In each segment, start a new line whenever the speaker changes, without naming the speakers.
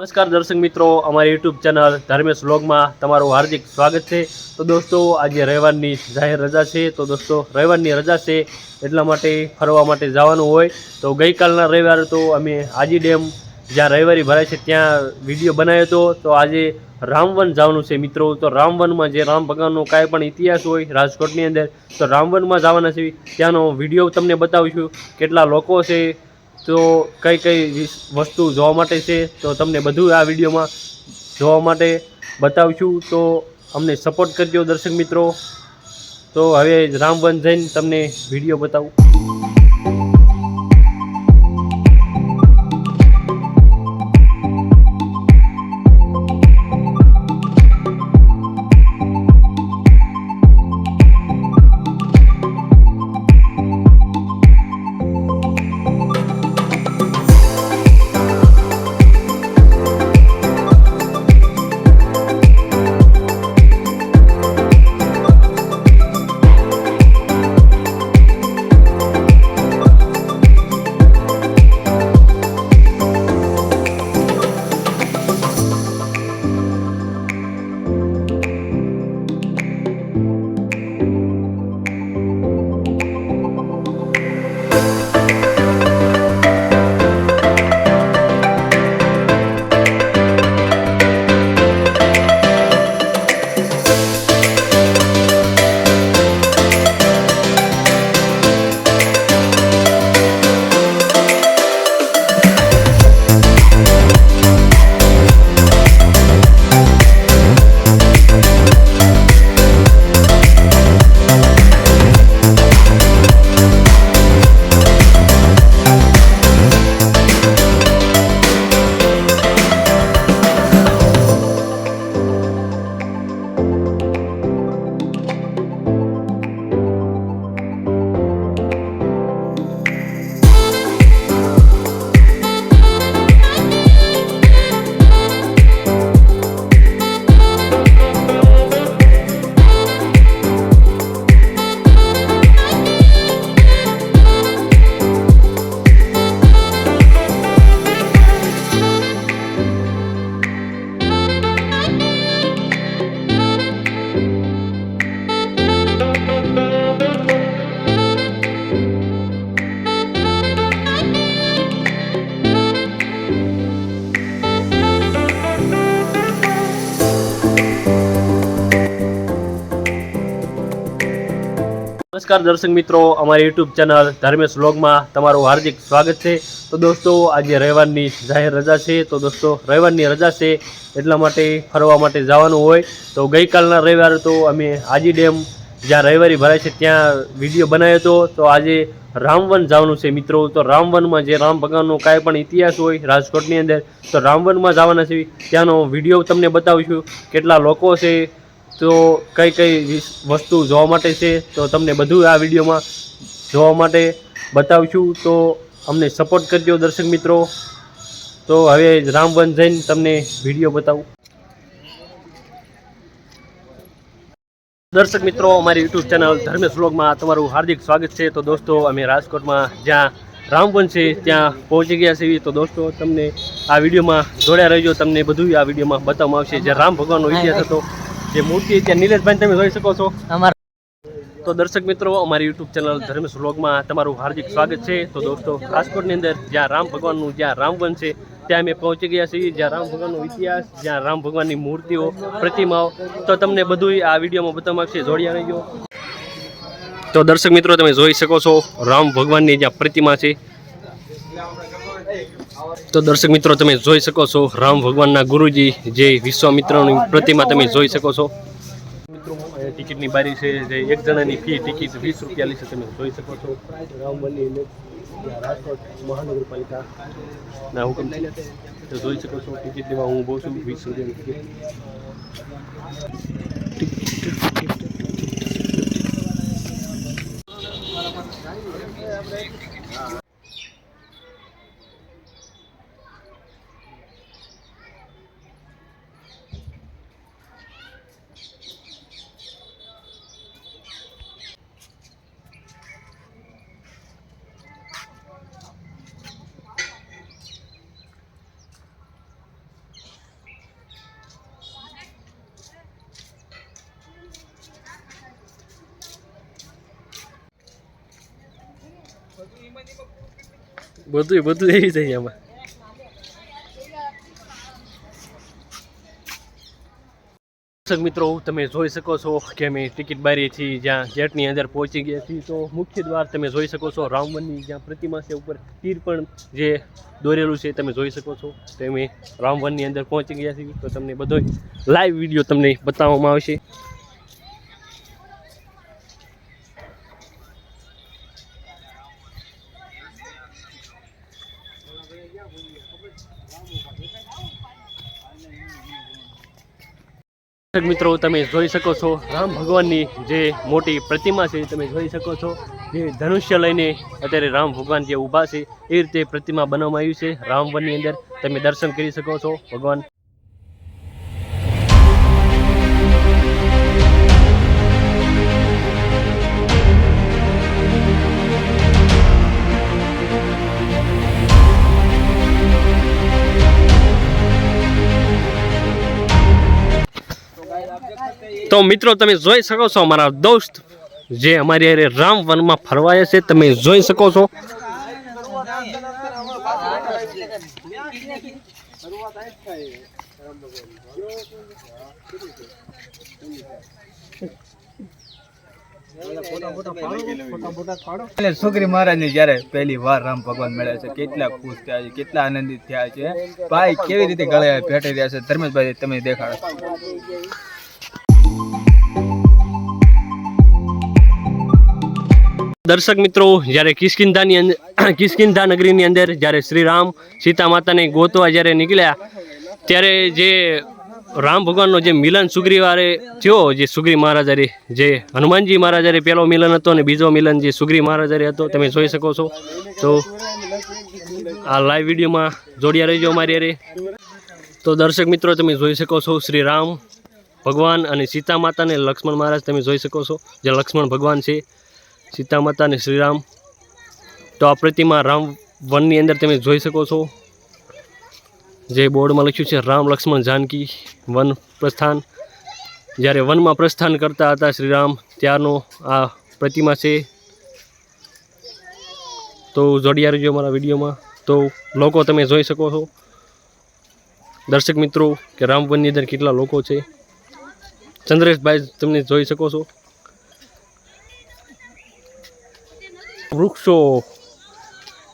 નમસ્કાર દર્શક મિત્રો, અમારી યુટ્યુબ ચેનલ ધર્મેશ વ્લોગમાં તમારું હાર્દિક સ્વાગત છે. તો દોસ્તો, આજે રવિવારની જાહેર રજા છે. તો દોસ્તો, રવિવારની રજા છે એટલા માટે ફરવા માટે જવાનું હોય. તો ગઈકાલના રવિવારે તો અમે આજી ડેમ, જ્યાં રવિવારી ભરાય છે, ત્યાં વીડિયો બનાવ્યો હતો. તો આજે રામવન જવાનું છે મિત્રો. તો રામવનમાં જે રામ ભગવાનનો કાંઈ પણ ઇતિહાસ હોય રાજકોટની અંદર, તો રામવનમાં જવાના છે. ત્યાંનો વીડિયો તમને બતાવીશું કેટલા લોકો છે તો કઈ કઈ વસ્તુ જોવા માટે છે, તો તમને બધું આ વિડીયોમાં જોવા માટે બતાવશું. તો અમને સપોર્ટ કરજો દર્શક મિત્રો. તો હવે રામવન જઈને તમને વીડિયો બતાવું. નમસ્કાર દર્શક મિત્રો, અમારી યુટ્યુબ ચેનલ ધર્મેશ વ્લોગમાં તમારું હાર્દિક સ્વાગત છે. તો દોસ્તો, આજે રવિવારની જાહેર રજા છે. તો દોસ્તો, રવિવારની રજા છે એટલા માટે ફરવા માટે જવાનું હોય. તો ગઈકાલના રવિવારે તો અમે આજી ડેમ, જ્યાં રવિવારી ભરાય છે, ત્યાં વીડિયો બનાવ્યો હતો. તો આજે રામવન જવાનું છે મિત્રો. તો રામવનમાં જે રામ ભગવાનનો કાંઈ પણ ઇતિહાસ હોય રાજકોટની અંદર, તો રામવનમાં જવાના છે. ત્યાંનો વીડિયો તમને બતાવીશું. કેટલા લોકો છે તો કઈ કઈ વસ્તુ જોવા માટે છે તો તમને બધું આ વિડીયોમાં જોવા માટે બતાવશું. તો અમને સપોર્ટ કરજો દર્શક મિત્રો. તો હવે રામવન જઈને તમને વીડિયો બતાવું. દર્શક મિત્રો અમારી યુટ્યુબ ચેનલ ધર્મેશ વ્લોગમાં તમારું હાર્દિક સ્વાગત છે. તો દોસ્તો અમે રાજકોટમાં જ્યાં રામવન છે ત્યાં પહોંચી ગયા છીએ. તો દોસ્તો તમને આ વિડીયોમાં જોડ્યા રહેજો. તમને બધું આ વિડીયોમાં બતાવવામાં આવશે. જે રામ ભગવાનનો ઇતિહાસ હતો જે મૂર્તિ ત્યાં નિલેશભાઈ તમે જોઈ શકો છો.
અમારા
તો દર્શક મિત્રો અમારી યુટ્યુબ ચેનલ ધર્મેશ વ્લોગમાં તમારું હાર્દિક સ્વાગત છે. તો દોસ્તો રાજકોટની અંદર જ્યાં રામ ભગવાનનું જ્યાં રામવન છે ત્યાં અમે પહોંચી ગયા છીએ. જ્યાં રામ ભગવાનનો ઇતિહાસ જ્યાં રામ ભગવાનની મૂર્તિઓ પ્રતિમાઓ તો તમને બધું આ વિડીયોમાં બતાવવા આવશે. જોડિયા રહેજો તો દર્શક મિત્રો તમે જોઈ શકો છો રામ ભગવાનની જ્યાં પ્રતિમા છે. તો દર્શક મિત્રો, તમે જોઈ શકો છો રામ ભગવાનના ગુરુજી, જે વિશ્વામિત્રની પ્રતિમા તમે જોઈ શકો છો. ટિકિટની બારી છે, જે એક જણાની ફી ટિકિટ વીસ રૂપિયા છે, તમે જોઈ શકો છો. રામવલી રાજકોટ મહાનગરપાલિકા હુકમ તો જોઈ શકો છો ટિકિટ લેવા હું બહુ છું, વીસ રૂપિયાની ટિકિટ. બધું બધું એવી થઈ આમાં. દર્શક મિત્રો, તમે જોઈ શકો છો કે અમે ટિકિટ બારીથી જ્યાં ગેટની અંદર પહોંચી ગયા છીએ, તો મુખ્ય દ્વાર તમે જોઈ શકો છો રામવનની જ્યાં પ્રતિમા છે, ઉપર તીર પણ જે દોરેલું છે, તમે જોઈ શકો છો તો અમે રામવનની અંદર પહોંચી ગયા છીએ. તો તમને બધો લાઈવ વીડિયો તમને બતાવવામાં આવશે. મિત્રો, તમે જોઈ શકો છો રામ ભગવાનની જે મોટી પ્રતિમા છે, તમે જોઈ શકો છો જે ધનુષ્ય લઈને અત્યારે રામ ભગવાન જે ઊભા છે, એ રીતે પ્રતિમા બનાવવામાં આવી છે. રામવનની અંદર તમે દર્શન કરી શકો છો. ભગવાન તો મિત્રો, તમે જોઈ શકો છો અમારા દોસ્ત જે અમારી અરે રામ વનમાં ફરવાયા છે. તમે જોઈ શકો છો.
એટલે મહારાજની જ્યારે પહેલી વાર રામ ભગવાન મળ્યા છે, કેટલા ખુશ થયા છે, કેટલા આનંદિત થયા છે. ભાઈ કેવી રીતે ગળે ભેટી રહ્યા છે, ધર્મેશભાઈ, તમે દેખાડો.
દર્શક મિત્રો, જ્યારે કિષ્કિંધાની અંદર કિષ્કિંધા નગરીની અંદર જ્યારે શ્રી રામ સીતા માતાને ગોતવા જ્યારે નીકળ્યા, ત્યારે જે રામ ભગવાનનો જે મિલન સુગ્રીવારે થયો, જે સુગ્રી મહારાજારે, જે હનુમાનજી મહારાજારે પહેલો મિલન હતો અને બીજો મિલન જે સુગ્રી મહારાજારે હતો, તમે જોઈ શકો છો. તો આ લાઈવ વિડીયોમાં જોડ્યા રહીજો અમારી અરે તો દર્શક મિત્રો, તમે જોઈ શકો છો શ્રી રામ ભગવાન અને સીતા માતાને લક્ષ્મણ મહારાજ તમે જોઈ શકો છો, જે લક્ષ્મણ ભગવાન છે. સીતા માતા અને શ્રીરામ. તો આ પ્રતિમા રામ વનની અંદર તમે જોઈ શકો છો. જે બોર્ડમાં લખ્યું છે, રામ લક્ષ્મણ જાનકી વન પ્રસ્થાન. જ્યારે વનમાં પ્રસ્થાન કરતા હતા શ્રીરામ, ત્યારનો આ પ્રતિમા છે. તો જોડિયા રહેજો મારા વિડીયોમાં. તો લોકો તમે જોઈ શકો છો. દર્શક મિત્રો, કે રામ વનની અંદર કેટલા લોકો છે. ચંદ્રેશભાઈ, તમને જોઈ શકો છો. વૃક્ષો.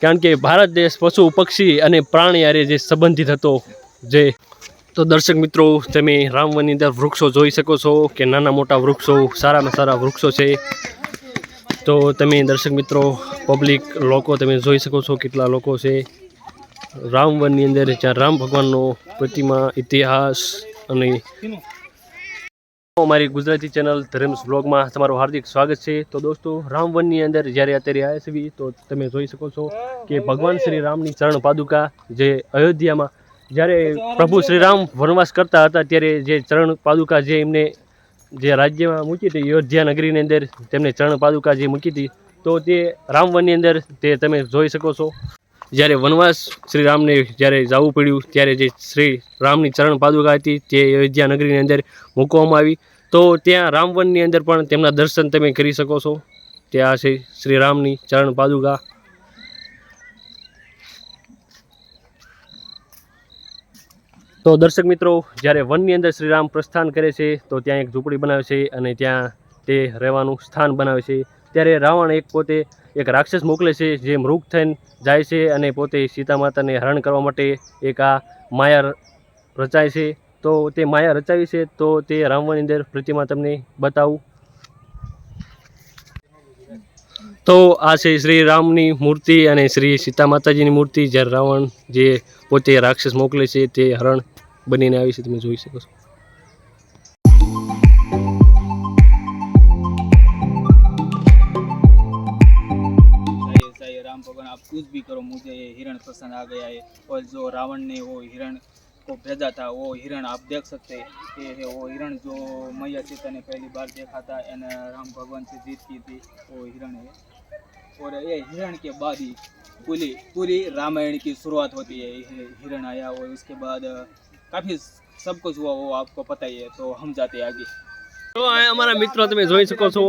કારણ કે ભારત દેશ પશુ, પક્ષી અને પ્રાણી આરે જે સંબંધિત હતો, જે તો દર્શક મિત્રો, તમે રામવનની અંદર વૃક્ષો જોઈ શકો છો કે નાના મોટા વૃક્ષો, સારામાં સારા વૃક્ષો છે. તો તમે દર્શક મિત્રો પબ્લિક લોકો તમે જોઈ શકો છો કેટલા લોકો છે. રામવનની અંદર જ્યાં રામ ભગવાનનો પ્રતિમા, ઇતિહાસ અને અમારી ગુજરાતી ચેનલ ધર્મ્સ બ્લોગમાં તમારું હાર્દિક સ્વાગત છે. તો દોસ્તો, રામવનની અંદર જ્યારે અત્યારે આવ્યા છીએ તો તમે જોઈ શકો છો કે ભગવાન શ્રી રામની ચરણ પાદુકા જે અયોધ્યામાં જ્યારે પ્રભુ શ્રી રામ વનવાસ કરતા હતા, ત્યારે જે ચરણ પાદુકા જે એમને જે રાજ્યમાં મૂકી હતી, અયોધ્યા નગરીની અંદર તેમને ચરણ પાદુકા જે મૂકી હતી, તો તે રામવનની અંદર તે તમે જોઈ શકો છો. જ્યારે વનવાસ શ્રી રામને જ્યારે જવું પડ્યું, ત્યારે જે શ્રી રામની ચરણ પાદુકા હતી, તે અયોધ્યા નગરીની અંદર મૂકવામાં આવી. તો ત્યાં રામવનની અંદર પણ તેમના દર્શન તમે કરી શકો છો. ત્યાં છે શ્રી રામની ચરણ પાદુકા. તો દર્શક મિત્રો, જ્યારે વનની અંદર શ્રી રામ પ્રસ્થાન કરે છે, તો ત્યાં એક ઝૂંપડી બનાવે છે અને ત્યાં તે રહેવાનું સ્થાન બનાવે છે. ત્યારે રાવણ એક પોતે એક રાક્ષસ મોકલે છે, જે મૃગ થઈને જાય છે અને પોતે સીતા માતાને હરણ કરવા માટે એક આ માયા રચાય છે. તો તે માયા રચાવી છે, તો તે રાવણની અંદર પ્રતિમા તમને બતાવું. તો આ છે શ્રી રામની મૂર્તિ અને શ્રી સીતા માતાજીની મૂર્તિ, જ્યારે રાવણ જે પોતે રાક્ષસ મોકલે છે, તે હરણ બનીને આવી છે, તમે જોઈ શકો છો.
कुछ भी करो मुझे ये हिरण पसंद आ गया है और जो रावण ने वो हिरण को भेजा था वो हिरण आप देख सकते हैं ये है वो हिरण जो मैया सीता ने पहली बार देखा था एंड राम भगवान से जीत की थी वो हिरण है और ये हिरण के बाद ही पूरी पूरी रामायण की शुरुआत होती है ये हिरण आया और उसके बाद काफ़ी सब कुछ हुआ वो आपको पता ही है तो हम जाते हैं आगे
તો આ અમારા મિત્રો તમે જોઈ શકો છો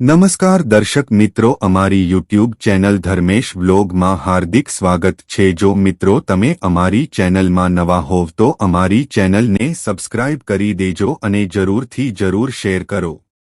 નમસ્કાર દર્શક મિત્રો, અમારી યુટ્યુબ ચેનલ ધર્મેશ વ્લોગમાં હાર્દિક સ્વાગત છે. જો મિત્રો તમે અમારી ચેનલમાં નવા હોવ તો અમારી ચેનલને સબસ્ક્રાઇબ કરી દેજો અને જરૂરથી જરૂર શેર કરો.